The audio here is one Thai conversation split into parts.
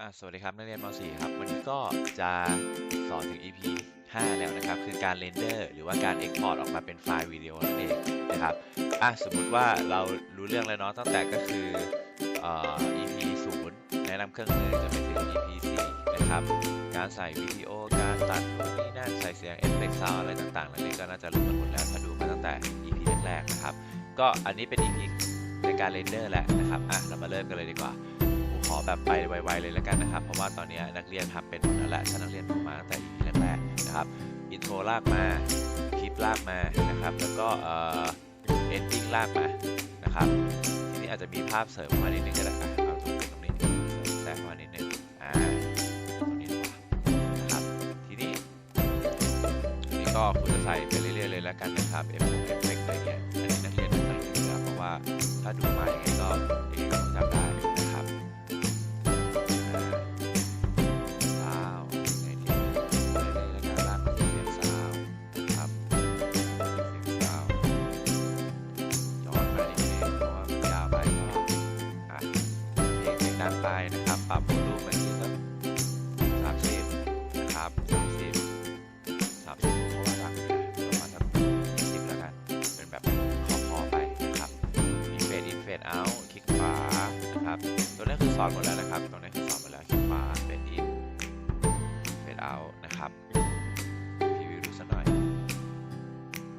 อะสวัสดีครับนักเรียนม .4 ครับ วันนี้ก็จะสอนถึง EP 5 แล้วนะครับ คือการเรนเดอร์หรือว่าการ Export ออกมาเป็นไฟล์วิดีโอนั่นเองนะครับอะสมมุติว่าเรารู้เรื่องแล้วเนาะตั้งแต่ก็คือเอ่อ EP 0 แนะนำเครื่องมือจะไปถึง EP 4 นะครับ การใส่วิดีโอการตัดนู่นนี่นั่นใส่เสียงเอฟเฟกต์ซาวอะไรต่างๆนักเรียนก็น่าจะรู้กันหมดแล้วถ้าดูมาตั้งแต่ EP แรกๆนะครับ ก็อันนี้เป็น EP ในการเรนเดอร์แหละนะครับอะเรามาเริ่มกันเลยดีกว่า แบบไปไวๆเลยแล้วกันนะครับ เพราะว่าตอนนี้นักเรียนทำเป็นหมดแล้วแหละถ้านักเรียนดูมาตั้งแต่ EP แรกๆนะครับอินโทรลากมาคลิปลากมานะครับ แล้วก็เอ่อเอนดิ้งลากมานะครับทีนี้อาจจะมีภาพเสริมมานิดนึงก็ได้เอาตรงนี้ตรงนี้เสริมแทรกมานิดนึงอ่าตรงนี้ดีกว่านะครับทีนี้นี้ก็คุณจะใส่ไปเรื่อยๆเลยแล้วกันนะครับเอฟเอฟเฟกต์อะไรเงี้ยอันนี้นักเรียนต้องใส่อยู่แล้วเพราะว่าถ้าดูมาอยังไงก็ยังไงก็ต้องจำได้ เฟดอินเอาคลิกขวานะครับ ตัวนี้คือสอนหมดแล้วนะครับ ตรงนี้คือสอนหมดแล้ว คลิกขวาเฟดอินเฟดเอานะครับพรีวิวดูสักหน่อย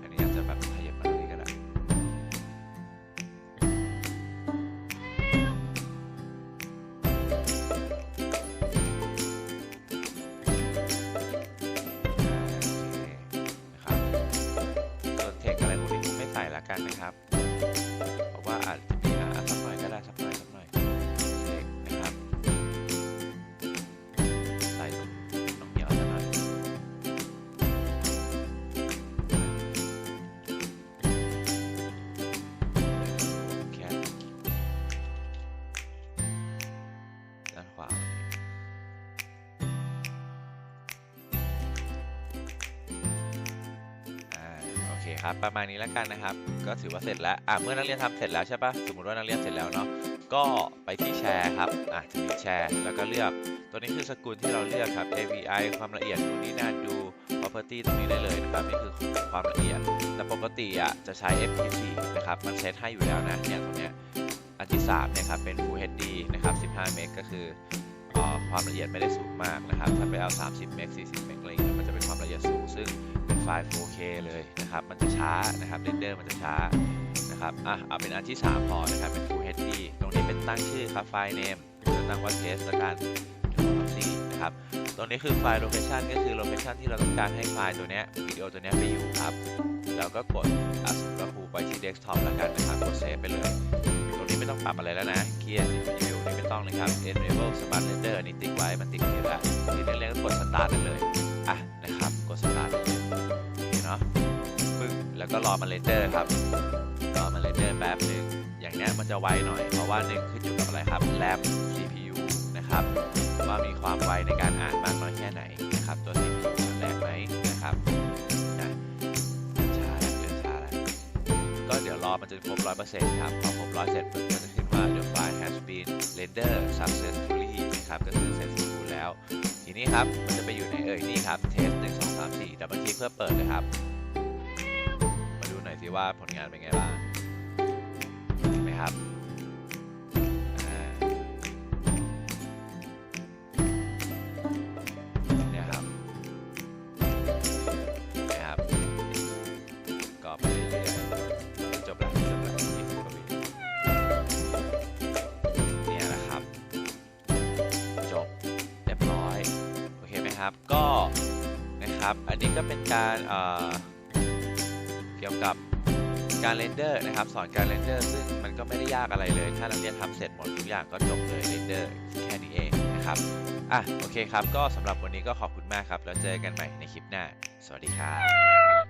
อันนี้อาจจะแบบขยับมาตรงนี้ก็ได้โอเคนะครับส่วนเทคอะไรพวกนี้ไม่ใส่ละกันนะครับ คครับ ประมาณนี้แล้วกันนะครับ ก็ถือว่าเสร็จแล้วอะเมื่อนักเรียนทำเสร็จแล้วใช่ปะสมมติว่านักเรียนเสร็จแล้วเนาะก็ไปที่แชร์ครับอะทีนี้แชร์แล้วก็เลือก ตัวนี้คือสกุลที่เราเลือกครับ AVI ความละเอียดนู่นนี่นั่นดู property ตรงนี้ได้เลยนะครับนี่คือความละเอียดแต่ปกติอะจะใช้ FP4 นะครับมันเซตให้อยู่แล้วนะเนี่ยตรงเนี้ยอันที่3เนี่ยครับเป็น Full HD นะครับ15 เมกก็คืออความละเอียดไม่ได้สูงมากนะครับถ้าไปเอา 30 เมก40 เมก ยมันจะเป็นความละเอียดสูง ซึ่งเป็นไฟล์ 4K เลยนะครับ มันจะช้านะครับเรนเดอร์มันจะช้านะครับอะเอาเป็นอันที่ 3 พอนะครับ เป็น Full HD ตรงนี้เป็นตั้งชื่อครับไฟล์ name จะตั้งว่า test ละกันสี่นะครับ ตรงนี้คือไฟล์ location ก็คือ location ที่เราต้องการให้ไฟล์ตัวเนี้ยวิดีโอตัวเนี้ยไปอยู่ครับ แล้วก็กดอะสมูไปที่ desktop แล้วกันนะครับ กด save ไปเลย ตรงนี้ไม่ต้องปรับอะไรแล้วนะ clear CPU นี่ไม่ต้องเลยครับ enable smart render อันนี้ติ๊กไว้ มันติ๊กอยู่แล้วทีนี้เรียกก็กด start ได้เลย นะครับ กด start ได้เลยโอเคเนาะปึ้งแล้วก็รอมันเรนเดอร์ครับ รอมันเรนเดอร์แป๊บหนึ่งอย่างนี้มันจะไวหน่อย เพราะว่าหนึ่งขึ้นอยู่กับอะไรครับแรม CPU นะครับ ว่ามีความไวในการอ่านมากน้อยแค่ไหนนะครับ ตัว CPU แรงไหมนะครับนะช้าแล้วเดินช้าแล้วก็เดี๋ยวรอมันจะครบร้อยเปอร์เซ็นต์ครับ พอครบร้อยเสร็จปุ๊บมันจะขึ้นว่า the file has been rendered successfully นะครับ ก็คือเสร็จสมบูรณ์แล้ว ทีนี้ครับ มันจะไปอยู่ในเอ่ยนี่ครับ test 1 2 3 4ดับเบิลคลิกเพื่อเปิดเลยครับ มาดูหน่อยสิว่าผลงานเป็นไงบ้างเห็นไหมครับเนี่ยครับเนี่ยครับก็ไปเรื่อยๆจบแล้วจบแล้วยี่สิบกว่าวิเนี่ยแหละครับ จบเรียบร้อย โอเคไหมครับก็ นะครับ อันนี้ก็เป็นการเอ่อเกี่ยวกับการเรนเดอร์นะครับ สอนการเรนเดอร์ซึ่งมันก็ไม่ได้ยากอะไรเลย ถ้านักเรียนทำเสร็จหมดทุกอย่างก็จบเลยเรนเดอร์แค่นี้เองนะครับอะโอเคครับ ก็สำหรับวันนี้ก็ขอบคุณมากครับ แล้วเจอกันใหม่ในคลิปหน้า สวัสดีครับ